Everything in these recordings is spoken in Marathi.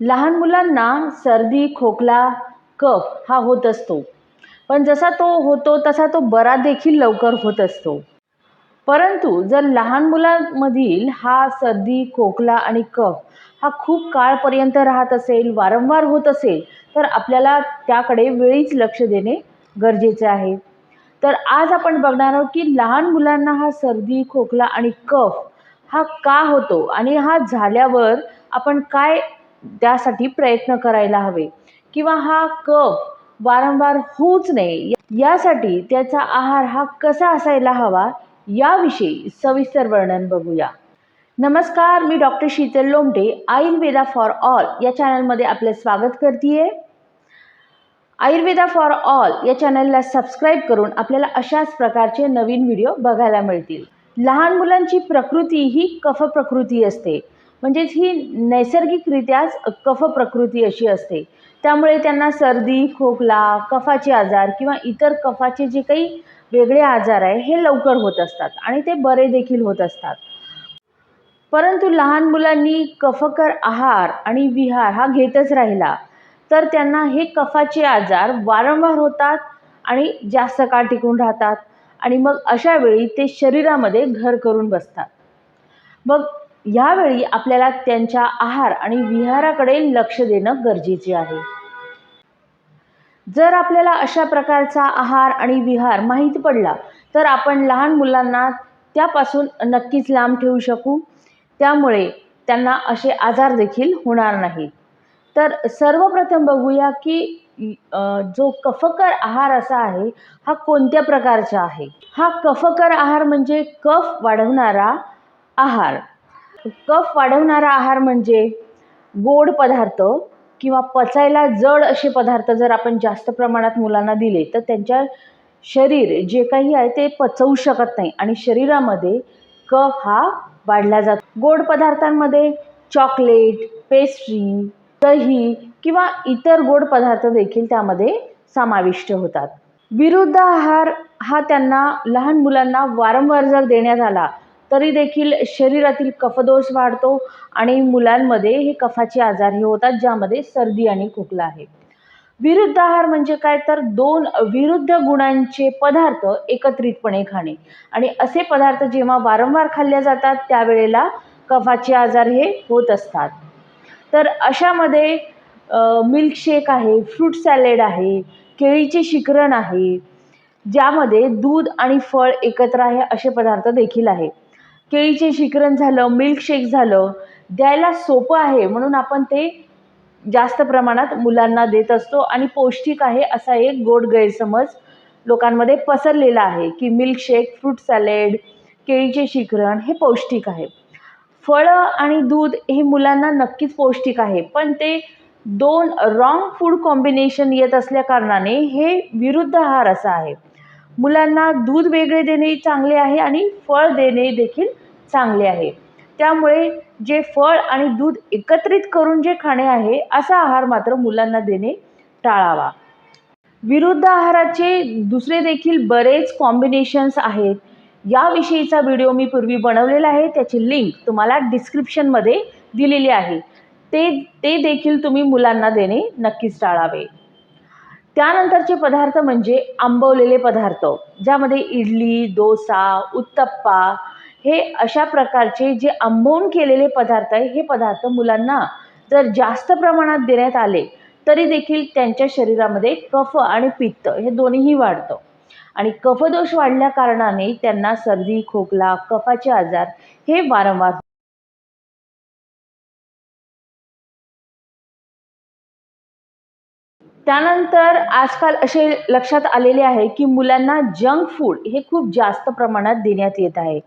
लहान मुलांना सर्दी खोकला कफ हा होत असतो. पण जसा तो होतो तसा तो बरा देखील लवकर होत असतो. परंतु जर लहान मुलांमधील हा सर्दी खोकला आणि कफ हा खूप काळपर्यंत राहत असेल वारंवार होत असेल तर आपल्याला त्याकडे वेळीच लक्ष देणे गरजेचे आहे. तर आज आपण बघणार आहोत की लहान मुलांना हा सर्दी खोकला आणि कफ हा का होतो आणि हा झाल्यावर आपण काय त्यासाठी प्रयत्न करायला हवे. किंवा हा कफ वारंवार होऊच नये. यासाठी त्याचा आहार हा कसा असायला हवा याविषयी सविस्तर वर्णन बघूया. नमस्कार मी doctor Sheetal Lomte Ayurveda for all या चॅनलमध्ये आपले स्वागत करते आयुर्वेदा फॉर ऑल या चॅनलला सबस्क्राईब करून आपल्याला अशाच प्रकारचे नवीन व्हिडिओ बघायला मिळतील. लहान मुलांची प्रकृती ही कफ प्रकृती असते. म्हणजेच ही नैसर्गिकरित्याच कफ प्रकृती अशी असते. त्यामुळे त्यांना सर्दी खोकला कफाचे आजार किंवा इतर कफाचे जे काही वेगळे आजार आहे हे लवकर होत असतात आणि ते बरे देखील होत असतात. परंतु लहान मुलांनी कफकर आहार आणि विहार हा घेतच राहिला तर त्यांना हे कफाचे आजार वारंवार होतात आणि जास्त काळ टिकून राहतात आणि मग अशा वेळी ते शरीरामध्ये घर करून बसतात. मग ह्यावेळी आपल्याला त्यांच्या आहार आणि विहाराकडे लक्ष देणं गरजेचे आहे. जर आपल्याला अशा प्रकारचा आहार आणि विहार माहीत पडला तर आपण लहान मुलांना त्यापासून नक्कीच लांब ठेवू शकू. त्यामुळे त्यांना असे आजार देखील होणार नाहीत. तर सर्वप्रथम बघूया की जो कफकर आहार असा आहे हा कोणत्या प्रकारचा आहे? हा कफकर आहार म्हणजे कफ वाढवणारा आहार. कफ वाढवणारा आहार म्हणजे गोड पदार्थ किंवा पचायला जड असे पदार्थ जर आपण जास्त प्रमाणात मुलांना दिले तर त्यांच्या शरीर जे काही आहे ते पचवू शकत नाही आणि शरीरामध्ये कफ हा वाढला जातो. गोड पदार्थांमध्ये चॉकलेट पेस्ट्री दही किंवा इतर गोड पदार्थ देखील त्यामध्ये समाविष्ट होतात. विरुद्ध आहार हा त्यांना लहान मुलांना वारंवार जर देण्यात आला तरी देखील शरीरातील कफदोष वाढतो आणि मुलांमध्ये हे कफाचे आजार हे होतात ज्यामध्ये सर्दी आणि खोकला आहे. विरुद्ध आहार म्हणजे काय? तर दोन विरुद्ध गुणांचे पदार्थ एकत्रितपणे खाणे. आणि असे पदार्थ जेव्हा वारंवार खाल्ले जातात त्यावेळेला कफाचे आजार हे होत असतात. तर अशामध्ये मिल्कशेक आहे फ्रूट सॅलेड आहे केळीचे शिकरण आहे ज्यामध्ये दूध आणि फळ एकत्र आहे असे पदार्थ देखील आहे केळीचे शिकरण झालं मिल्कशेक झालं द्यायला सोपं आहे म्हणून आपण ते जास्त प्रमाणात मुलांना देत असतो. आणि पौष्टिक आहे असा एक गोड गैरसमज लोकांमध्ये पसरलेला आहे की मिल्कशेक फ्रूट सॅलेड केळीचे शिकरण हे पौष्टिक आहे. फळं आणि दूध हे मुलांना नक्कीच पौष्टिक आहे. पण ते दोन रॉंग फूड कॉम्बिनेशन येत असल्या कारणाने हे विरुद्ध आहार असा आहे. मुलांना दूध वेगळे देणे चांगले आहे आणि फळ देणे देखील चांगले आहे. त्यामुळे जे फळ आणि दूध एकत्रित करून जे खाणे आहे असा आहार मात्र मुलांना देणे टाळावा. विरुद्ध आहाराचे दुसरे देखील बरेच कॉम्बिनेशन्स आहेत. याविषयीचा व्हिडिओ मी पूर्वी बनवलेला आहे. त्याची लिंक तुम्हाला डिस्क्रिप्शनमध्ये दिलेली आहे. ते ते देखील तुम्ही मुलांना देणे नक्कीच टाळावे. त्यानंतरचे पदार्थ म्हणजे आंबवलेले पदार्थ ज्यामध्ये इडली डोसा उत्तप्पा हे अशा प्रकारचे जे आंबवून केलेले पदार्थ आहे हे पदार्थ मुलांना जर जास्त प्रमाणात देण्यात आले तरी देखील त्यांच्या शरीरामध्ये कफ आणि पित्त हे दोन्हीही वाढतं. आणि कफदोष वाढल्या कारणाने त्यांना सर्दी खोकला कफाचे आजार हे वारंवार त्यानंतर आजकाल असे लक्षात आलेले आहे की मुलांना जंक फूड हे खूप जास्त प्रमाणात देण्यात येत आहे.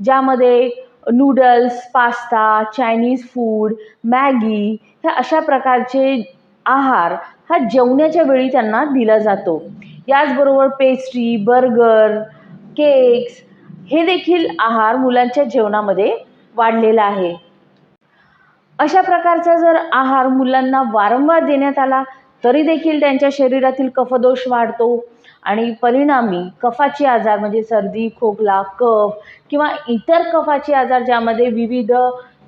ज्यामध्ये noodles pasta Chinese food Maggi ह्या अशा प्रकारचे आहार हा जेवण्याच्या वेळी त्यांना दिला जातो. याचबरोबर पेस्ट्री बर्गर केक्स हे देखील आहार मुलांच्या जेवणामध्ये वाढलेला आहे. अशा प्रकारचा जर आहार मुलांना वारंवार देण्यात आला तरी देखील त्यांच्या शरीरातील कफदोष वाढतो आणि परिणामी कफाचे आजार म्हणजे सर्दी खोकला कफ किंवा इतर कफाचे आजार ज्यामध्ये विविध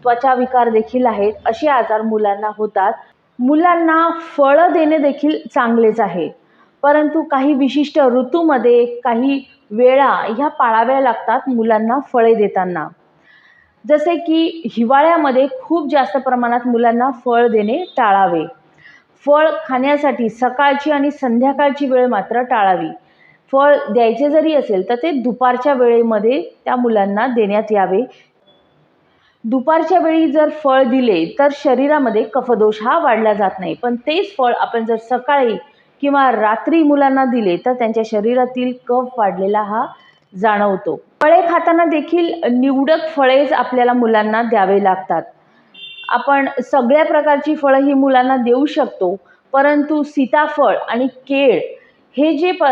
त्वचा विकार देखील आहेत असे आजार मुलांना होतात. मुलांना फळं देणे देखील चांगलेच आहे. परंतु काही विशिष्ट ऋतूमध्ये काही वेळा ह्या पाळाव्या लागतात मुलांना फळे देताना. जसे की हिवाळ्यामध्ये खूप जास्त प्रमाणात मुलांना फळ देणे टाळावे. फळ खाण्यासाठी सकाळची आणि संध्याकाळची वेळ मात्र टाळावी. फळ द्यायचे जरी असेल तर ते दुपारच्या वेळेमध्ये त्या मुलांना देण्यात यावे. दुपारच्या वेळी जर फळ दिले तर शरीरामध्ये कफदोष हा वाढला जात नाही. पण तेच फळ आपण जर सकाळी किंवा रात्री मुलांना दिले तर त्यांच्या शरीरातील कफ वाढलेला हा जाणवतो. फळे खाताना देखील निवडक फळेच आपल्याला मुलांना द्यावे लागतात. आपण सगळ्या प्रकारची फळं ही मुलांना देऊ शकतो. परंतु सीताफळ आणि केळ हे जे प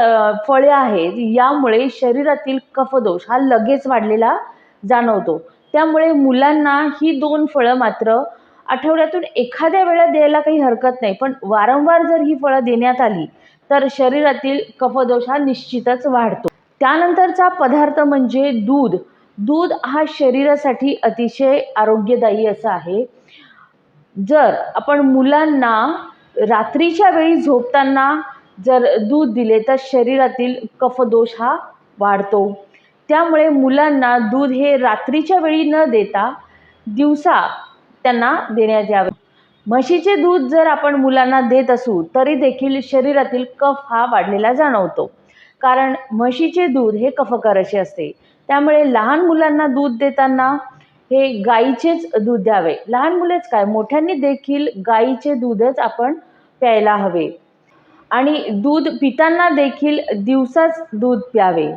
फळे आहेत यामुळे शरीरातील कफदोष हा लगेच वाढलेला जाणवतो. त्यामुळे मुलांना ही दोन फळं मात्र आठवड्यातून एखाद्या वेळा द्यायला काही हरकत नाही. पण वारंवार जर ही फळं देण्यात आली तर शरीरातील कफदोष हा निश्चितच वाढतो. त्यानंतरचा पदार्थ म्हणजे दूध. दूध हा शरीरासाठी अतिशय आरोग्यदायी असं आहे. जर आपण मुलांना रात्रीच्या वेळी झोपताना जर दूध दिले तर शरीरातील कफदोष हा वाढतो. त्यामुळे मुलांना दूध हे रात्रीच्या वेळी न देता दिवसा त्यांना देण्यात यावे. म्हशीचे दूध जर आपण मुलांना देत असू तरी देखील शरीरातील कफ हा वाढलेला जाणवतो. कारण म्हशीचे दूध हे कफकर असते. त्यामुळे लहान मुलांना दूध देताना हे गाईचेच दूध द्यावे. लहान मुलेच काय? मोठ्यांनी देखील गाईचे दूधच आपण प्यायला हवे. आणि दूध पिताना देखील दिवसाच दूध प्यावे.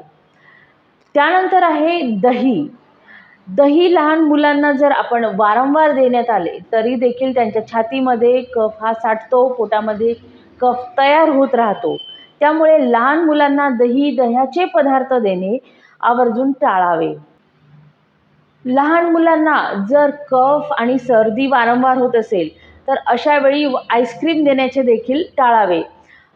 त्यानंतर आहे दही. दही लहान मुलांना जर आपण वारंवार देण्यात आले तरी देखील त्यांच्या छातीमध्ये कफ हा साठतो पोटामध्ये कफ तयार होत राहतो. त्यामुळे लहान मुलांना दही दह्याचे पदार्थ देणे आवर्जून टाळावे. लहान मुलांना जर कफ आणि सर्दी वारंवार होत असेल तर अशा वेळी आईस्क्रीम देण्याचे देखील टाळावे.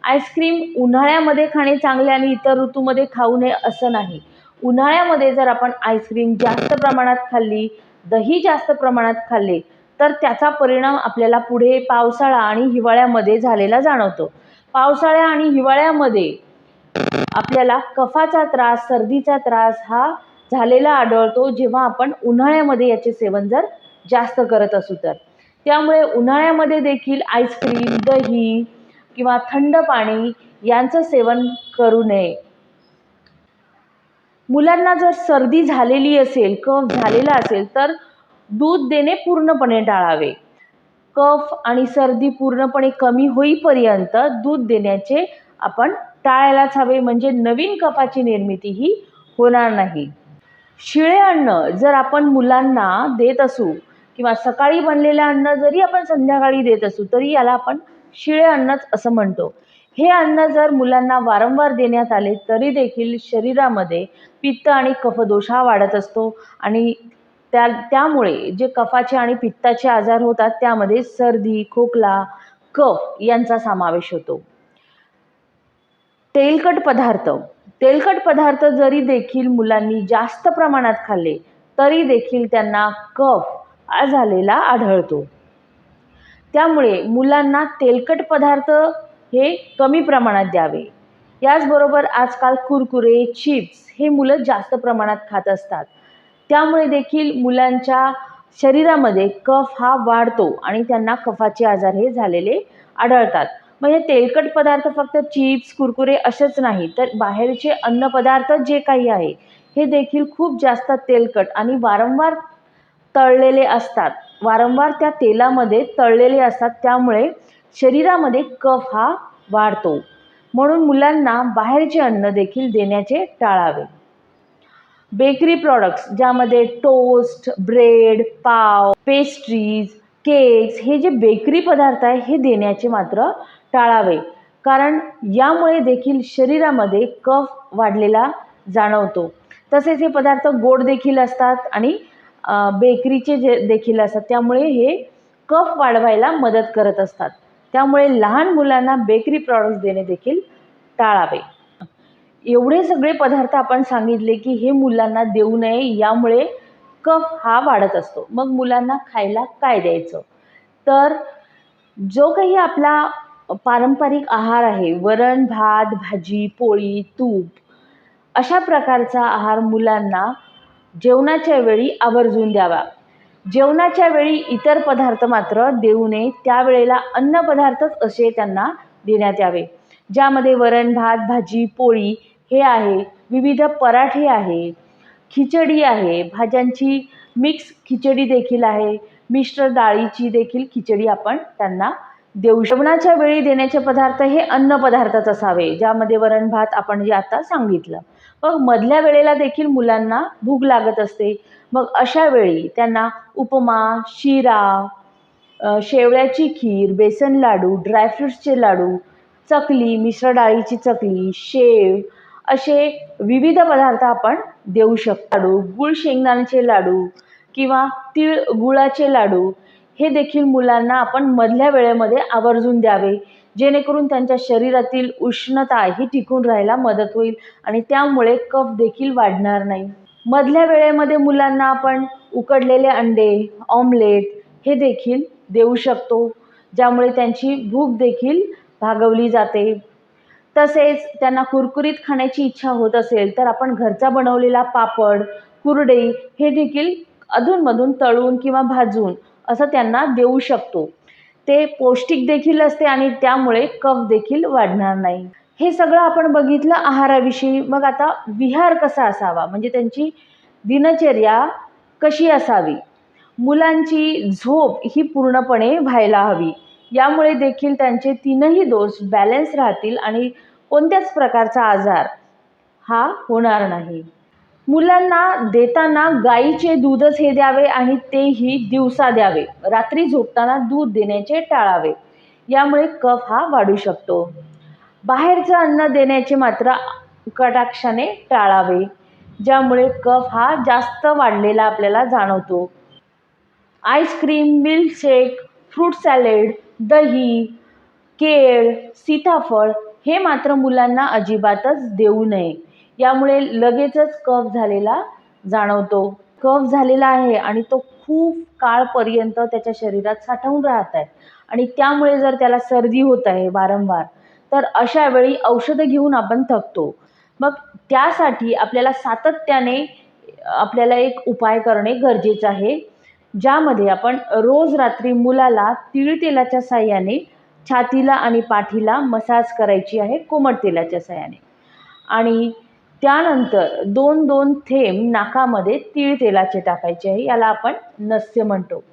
आईस्क्रीम उन्हाळ्यामध्ये खाणे चांगले आणि इतर ऋतूमध्ये खाऊ नये असं नाही. उन्हाळ्यामध्ये जर आपण आईस्क्रीम जास्त प्रमाणात खाल्ली दही जास्त प्रमाणात खाल्ले तर त्याचा परिणाम आपल्याला पुढे पावसाळा आणि हिवाळ्यामध्ये झालेला जाणवतो. पावसाळ्या आणि हिवाळ्यामध्ये आपल्याला कफाचा त्रास सर्दीचा त्रास हा झालेला आढळतो जेव्हा आपण उन्हाळ्यामध्ये याचे सेवन जर जास्त करत असू तर. त्यामुळे उन्हाळ्यामध्ये देखील आईस्क्रीम दही किंवा थंड पाणी यांचं सेवन करू नये. मुलांना जर सर्दी झालेली असेल कफ झालेला असेल तर दूध देणे पूर्णपणे टाळावे. कफ आणि सर्दी पूर्णपणे कमी होईपर्यंत दूध देण्याचे आपण टाळायलाच हवे म्हणजे नवीन कफाची निर्मिती ही होणार नाही. शिळे अन्न जर आपण मुलांना देत असू किंवा सकाळी बनलेलं अन्न जरी आपण संध्याकाळी देत असू तरी याला आपण शिळे अन्नच असं म्हणतो. हे अन्न जर मुलांना वारंवार देण्यात आले तरी देखील शरीरामध्ये पित्त आणि कफदोष हा वाढत असतो आणि त्या त्यामुळे जे कफाचे आणि पित्ताचे आजार होतात त्यामध्ये सर्दी खोकला कफ यांचा समावेश होतो. तेलकट पदार्थ तेलकट पदार्थ जरी देखील मुलांनी जास्त प्रमाणात खाल्ले तरी देखील त्यांना कफ झालेला आढळतो. त्यामुळे मुलांना तेलकट पदार्थ हे कमी प्रमाणात द्यावे. याचबरोबर आजकाल कुरकुरे चिप्स हे मुलं जास्त प्रमाणात खात असतात. त्यामुळे देखील मुलांच्या शरीरामध्ये कफ हा वाढतो आणि त्यांना कफाचे आजार हे झालेले आढळतात. म्हणजे तेलकट पदार्थ फक्त चिप्स कुरकुरे असेच नाही तर बाहेरचे अन्नपदार्थ जे काही आहे हे देखील खूप जास्त तेलकट आणि वारंवार तळलेले असतात. वारंवार त्या तेलामध्ये तळलेले असतात त्यामुळे शरीरामध्ये कफ हा वाढतो. म्हणून मुलांना बाहेरचे अन्न देखील देण्याचे टाळावे. बेकरी प्रॉडक्ट्स ज्यामध्ये टोस्ट ब्रेड पाव पेस्ट्रीज केक्स हे जे बेकरी पदार्थ आहे हे देण्याचे मात्र टाळावे. कारण यामुळे देखील शरीरामध्ये कफ वाढलेला जाणवतो. तसेच हे पदार्थ गोड देखील असतात आणि बेकरीचे जे देखील असतात त्यामुळे हे कफ वाढवायला मदत करत असतात. त्यामुळे लहान मुलांना बेकरी प्रॉडक्ट्स देणे देखील टाळावे. एवढे सगळे पदार्थ आपण सांगितले की हे मुलांना देऊ नये यामुळे कफ हा वाढत असतो. मग मुलांना खायला काय द्यायचं? तर जो काही आपला पारंपरिक आहार आहे. वरण भात भाजी पोळी तूप अशा प्रकारचा आहार मुलांना जेवणाच्या वेळी आवर्जून द्यावा. जेवणाच्या वेळी इतर पदार्थ मात्र देऊ नये. त्यावेळेला अन्नपदार्थच असे त्यांना देण्यात यावे. ज्यामध्ये वरण भात भाजी पोळी हे आहे. विविध पराठे आहे. खिचडी आहे. भाज्यांची मिक्स खिचडी देखील आहे. मिश्र डाळीची देखील खिचडी आपण त्यांना देऊ जेवणाच्या वेळी देण्याचे पदार्थ हे अन्नपदार्थच असावे ज्यामध्ये वरण भात आपण जे आता सांगितलं. मग मधल्या वेळेला देखील मुलांना भूक लागत असते. मग अशा वेळी त्यांना उपमा शिरा शेवळ्याची खीर बेसन लाडू ड्रायफ्रूट्सचे लाडू चकली मिश्र डाळीची चकली शेव असे विविध पदार्थ आपण देऊ शकतो. लाडू गुळ शेंगदाण्याचे लाडू किंवा तीळ गुळाचे लाडू हे देखील मुलांना आपण मधल्या वेळेमध्ये आवर्जून द्यावे. जेणेकरून त्यांच्या शरीरातील उष्णता ही टिकून राहायला मदत होईल आणि त्यामुळे कफ देखील वाढणार नाही. मधल्या वेळेमध्ये मुलांना आपण उकडलेले अंडे ऑमलेट हे देखील देऊ शकतो ज्यामुळे त्यांची भूक देखील भागवली जाते. तसेच त्यांना कुरकुरीत खाण्याची इच्छा होत असेल तर आपण घरचा बनवलेला पापड कुरडई हे देखील अधूनमधून तळून किंवा भाजून असं त्यांना देऊ शकतो. ते पौष्टिक देखील असते आणि त्यामुळे कफ देखील वाढणार नाही. हे सगळं आपण बघितलं आहाराविषयी. मग आता विहार कसा असावा? म्हणजे त्यांची दिनचर्या कशी असावी? मुलांची झोप ही पूर्णपणे व्हायला हवी. यामुळे देखील त्यांचे तीनही दोष बॅलन्स राहतील आणि कोणत्याच प्रकारचा आजार हा होणार नाही. मुलांना देताना गाईचे दूधच हे द्यावे आणि तेही दिवसा द्यावे. रात्री झोपताना दूध देण्याचे टाळावे. यामुळे कफ हा वाढू शकतो. बाहेरचं अन्न देण्याचे मात्र कटाक्षाने टाळावे ज्यामुळे कफ हा जास्त वाढलेला आपल्याला जाणवतो. आईस्क्रीम मिल्कशेक फ्रूट सॅलेड दही केळ सीताफळ हे मात्र मुलांना अजिबातच देऊ नये. यामुळे लगेचच कफ झालेला जाणवतो. कफ झालेला आहे आणि तो खूप काळपर्यंत त्याच्या शरीरात साठवून राहत आहे. आणि त्यामुळे जर त्याला सर्दी होत आहे वारंवार तर अशा वेळी औषधं घेऊन आपण थकतो. मग त्यासाठी आपल्याला सातत्याने आपल्याला एक उपाय करणे गरजेचं आहे ज्यामध्ये आपण रोज रात्री मुलाला तिळ तेलाच्या साह्याने छातीला आणि पाठीला मसाज करायची आहे कोमट तेलाच्या साह्याने. आणि त्यानंतर दोन दोन थेंब नाकामध्ये तीळ तेलाचे टाकायचे आहे याला आपण नस्य म्हणतो.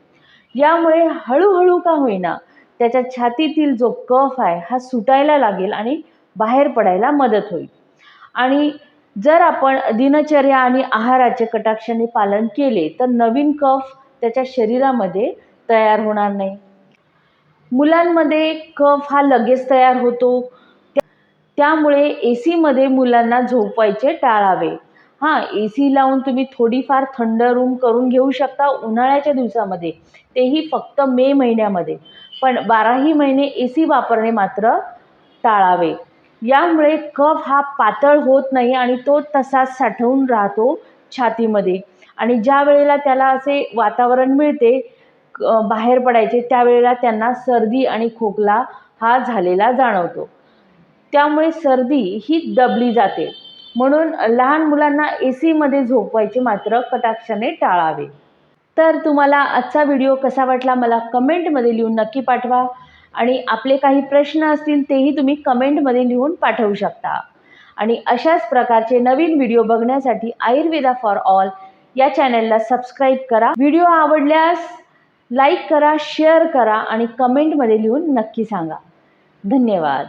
यामुळे हळूहळू का होईना त्याच्या छातीतील जो कफ आहे हा सुटायला लागेल आणि बाहेर पडायला मदत होईल. आणि जर आपण दिनचर्या आणि आहाराचे कटाक्षाने पालन केले तर नवीन कफ त्याच्या शरीरामध्ये तयार होणार नाही. मुलांमध्ये कफ हा लगेच तयार होतो. त्यामुळे ए सीमध्ये मुलांना झोपवायचे टाळावे. हां ए सी लावून तुम्ही थोडीफार थंड रूम करून घेऊ शकता उन्हाळ्याच्या दिवसामध्ये. तेही फक्त मे महिन्यामध्ये. पण बाराही महिने ए सी वापरणे मात्र टाळावे. यामुळे कफ हा पातळ होत नाही आणि तो तसाच साठवून राहतो छातीमध्ये. आणि ज्या वेळेला त्याला असे वातावरण मिळते बाहेर पडायचे त्यावेळेला त्यांना सर्दी आणि खोकला हा झालेला जाणवतो. त्यामुळे सर्दी ही दबली जाते. म्हणून लहान मुलांना ए सीमध्ये झोपवायचे मात्र कटाक्षाने टाळावे. तर तुम्हाला आजचा व्हिडिओ कसा वाटला मला कमेंटमध्ये लिहून नक्की पाठवा. आणि आपले काही प्रश्न असतील तेही तुम्ही कमेंटमध्ये लिहून पाठवू शकता. आणि अशाच प्रकारचे नवीन व्हिडिओ बघण्यासाठी आयुर्वेदा फॉर ऑल या चॅनलला सबस्क्राईब करा. व्हिडिओ आवडल्यास लाईक करा शेअर करा आणि कमेंटमध्ये लिहून नक्की सांगा. धन्यवाद.